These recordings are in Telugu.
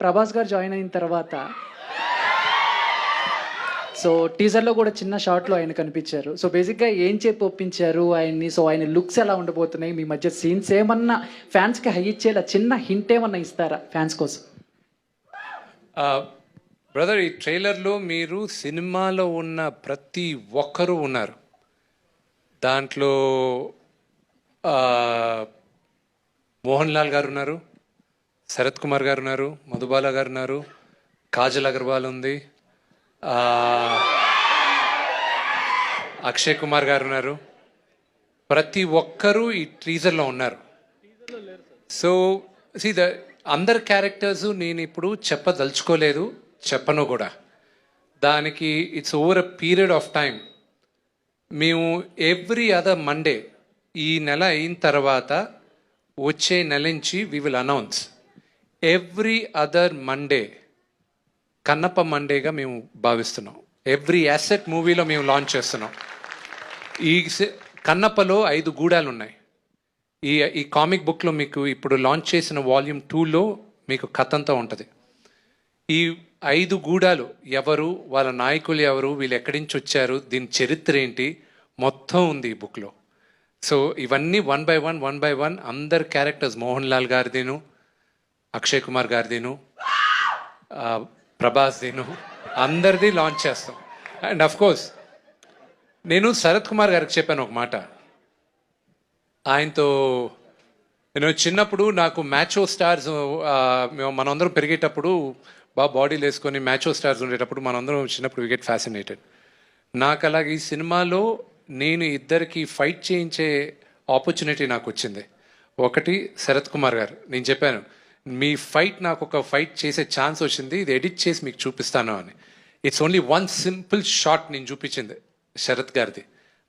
ప్రభాస్ గారు జాయిన్ అయిన తర్వాత. సో టీజర్లో కూడా చిన్న షార్ట్లో ఆయన కనిపించారు. సో బేసిక్గా ఏం చెప్పి ఒప్పించారు? ఆయన్ని సో ఆయన లుక్స్ ఎలా ఉండబోతున్నాయి? మీ మధ్య సీన్స్ ఏమన్నా ఫ్యాన్స్కి హై ఇచ్చేలా చిన్న హింట్ ఏమన్నా ఇస్తారా ఫ్యాన్స్ కోసం? బ్రదర్ ఈ ట్రైలర్లో మీరు సినిమాలో ఉన్న ప్రతి ఒక్కరూ ఉన్నారు. దాంట్లో మోహన్ లాల్ గారు ఉన్నారు. శరత్ కుమార్ గారు ఉన్నారు మధుబాల గారు ఉన్నారు కాజల్ అగర్వాల్ ఉంది అక్షయ్ కుమార్ గారు ఉన్నారు ప్రతి ఒక్కరూ ఈ టీజర్లో ఉన్నారు. సో సీ ద అందరు క్యారెక్టర్స్ నేను ఇప్పుడు చెప్పదలుచుకోలేదు చెప్పను కూడా. దానికి it's over a period of time మేము ఎవ్రీ అదర్ మండే ఈ నెల అయిన తర్వాత వచ్చే నెల నుంచి we will announce every other Monday Kannappa మండేగా మేము భావిస్తున్నాం. ఎవ్రీ యాసెట్ మూవీలో మేము లాంచ్ చేస్తున్నాం. ఈ కన్నప్పలో ఐదు గూడాలు ఉన్నాయి ఈ ఈ కామిక్ బుక్లో మీకు ఇప్పుడు లాంచ్ చేసిన వాల్యూమ్ టూలో మీకు కథంతా ఉంటుంది. ఈ ఐదు గూడాలు ఎవరు వాళ్ళ నాయకులు ఎవరు వీళ్ళు ఎక్కడి నుంచి వచ్చారు దీని చరిత్ర ఏంటి మొత్తం ఉంది ఈ బుక్లో సో ఇవన్నీ one by one one by one అందరు క్యారెక్టర్స్ మోహన్ లాల్ గారిదిను అక్షయ్ కుమార్ గారిదిను ప్రభాస్దిను ప్రభాస్ దీను అందరిది లాంచ్ చేస్తాం. అండ్ అఫ్ కోర్స్ నేను శరత్ కుమార్ గారికి చెప్పాను ఒక మాట. ఆయనతో నేను చిన్నప్పుడు నాకు మ్యాచో స్టార్స్ మనందరం పెరిగేటప్పుడు బాగా బాడీలు వేసుకొని మ్యాచో స్టార్స్ ఉండేటప్పుడు మనందరం చిన్నప్పుడు వికెట్ ఫ్యాసినేటెడ్ నాకు అలాగే ఈ సినిమాలో నేను ఇద్దరికి ఫైట్ చేయించే ఆపర్చునిటీ నాకు వచ్చింది. ఒకటి శరత్ కుమార్ గారు నేను చెప్పాను మీ ఫైట్ నాకు ఒక ఫైట్ చేసే ఛాన్స్ వచ్చింది ఇది ఎడిట్ చేసి మీకు చూపిస్తాను అని. It's only one simple shot నేను చూపించింది శరత్ గారిది.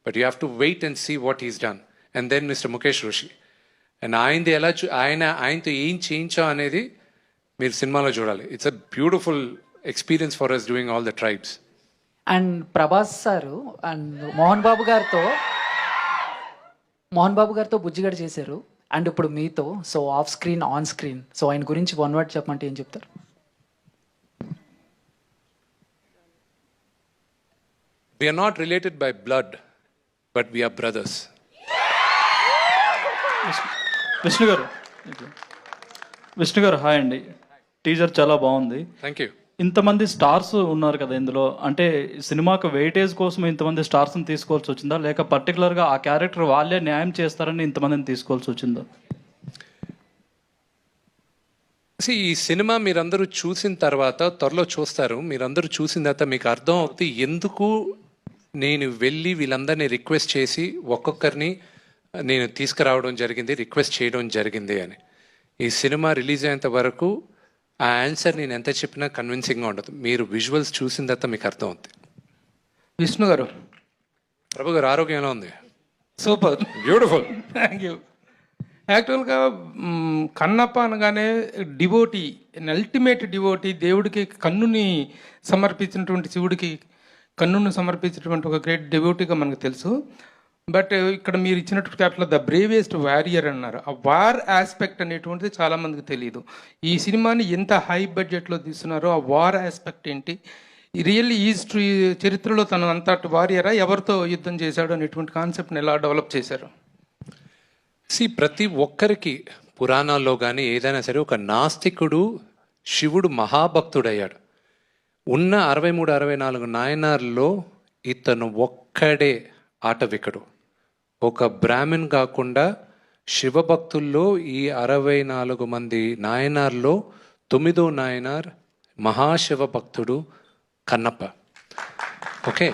But you have to wait and see what is done and then mister Mukesh Rishi and ఆయనది ఎలా చూ ఆయన ఆయనతో ఏం చేయించాం అనేది మీరు సినిమాలో చూడాలి. It's a beautiful experience for us doing all the tribes and Prabhas sir and Mohan Babu గారితో మోహన్ బాబు గారితో బుజ్జిగడ చేశారు. అండ్ ఇప్పుడు మీతో so off screen on screen. So ఆయన గురించి వన్ వర్డ్ చెప్పమంటే ఏం చెప్తారు? We're not related by blood but we're brothers Vishnu garu. Vishnu garu hi అండి. టీజర్ చాలా బాగుంది. థ్యాంక్ యూ ఇంతమంది స్టార్స్ ఉన్నారు కదా ఇందులో. అంటే సినిమాకు వెయిటేజ్ కోసం ఇంతమంది స్టార్స్ని తీసుకోవాల్సి వచ్చిందా? లేక పర్టికులర్గా ఆ క్యారెక్టర్ వాళ్ళే న్యాయం చేస్తారని ఇంతమందిని తీసుకోవాల్సి వచ్చిందా? ఈ సినిమా మీరందరూ చూసిన తర్వాత త్వరలో చూస్తారు. మీరందరూ చూసిన తర్వాత మీకు అర్థం అవుతుంది ఎందుకు నేను వెళ్ళి వీళ్ళందరినీ రిక్వెస్ట్ చేసి ఒక్కొక్కరిని నేను తీసుకురావడం జరిగింది రిక్వెస్ట్ చేయడం జరిగింది అని. ఈ సినిమా రిలీజ్ అయ్యేంత వరకు ఆ ఆన్సర్ నేను ఎంత చెప్పినా కన్విన్సింగ్గా ఉండదు. మీరు విజువల్స్ చూసిన తర్వాత మీకు అర్థం అవుతుంది విష్ణు గారు. ప్రభు గారు ఆరోగ్యం ఎలా ఉంది? సూపర్. బ్యూటిఫుల్ థ్యాంక్ యూ యాక్చువల్గా కన్నప్ప అనగానే డివోటీ అల్టిమేట్ డివోటీ దేవుడికి కన్నుని సమర్పించినటువంటి శివుడికి కన్నును సమర్పించినటువంటి ఒక గ్రేట్ డివోటీగా మనకు తెలుసు. బట్ ఇక్కడ మీరు ఇచ్చినటువంటి క్యాప్షన్ ద బ్రేవెస్ట్ వారియర్ అన్నారు. ఆ వార్ ఆస్పెక్ట్ అనేటువంటిది చాలామందికి తెలియదు ఈ సినిమాని ఎంత హై బడ్జెట్లో తీస్తున్నారో ఆ వార్ ఆస్పెక్ట్ ఏంటి? రియల్లీ హిస్టరీ చరిత్రలో తను అంతటి వారియరా? ఎవరితో యుద్ధం చేశాడు అనేటువంటి కాన్సెప్ట్ని ఎలా డెవలప్ చేశారు? సి ప్రతి ఒక్కరికి పురాణాల్లో కానీ ఏదైనా సరే ఒక నాస్తికుడు శివుడు మహాభక్తుడయ్యాడు. ఉన్న అరవై మూడు అరవై నాలుగు నాయనార్లో ఇతను ఒక్కడే ఆటవికుడు ఒక బ్రాహ్మణ్ కాకుండా శివభక్తుల్లో ఈ అరవై నాలుగు మంది నాయనార్లో తొమ్మిదో నాయనార్ మహాశివ భక్తుడు కన్నప్ప. ఓకే?